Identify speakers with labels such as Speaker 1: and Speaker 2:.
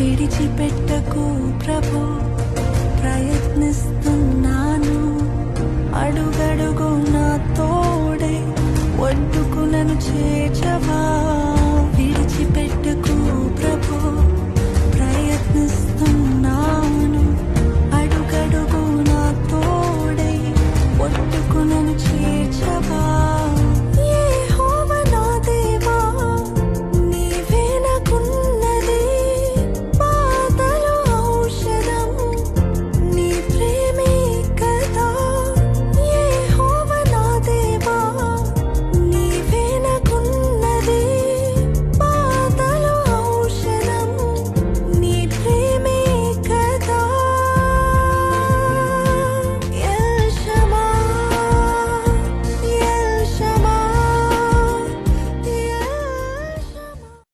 Speaker 1: విడిచిపెట్టకు ప్రభు. ప్రయత్నిస్తున్నాను. అడుగడుగు నా తోడే ఒడ్డుకు నన్ను చేర్చవా? విడిచిపెట్టకు ప్రభు. ప్రయత్నిస్తున్నాను. అడుగడుగు నా తోడే ఒడ్డుకు నన్ను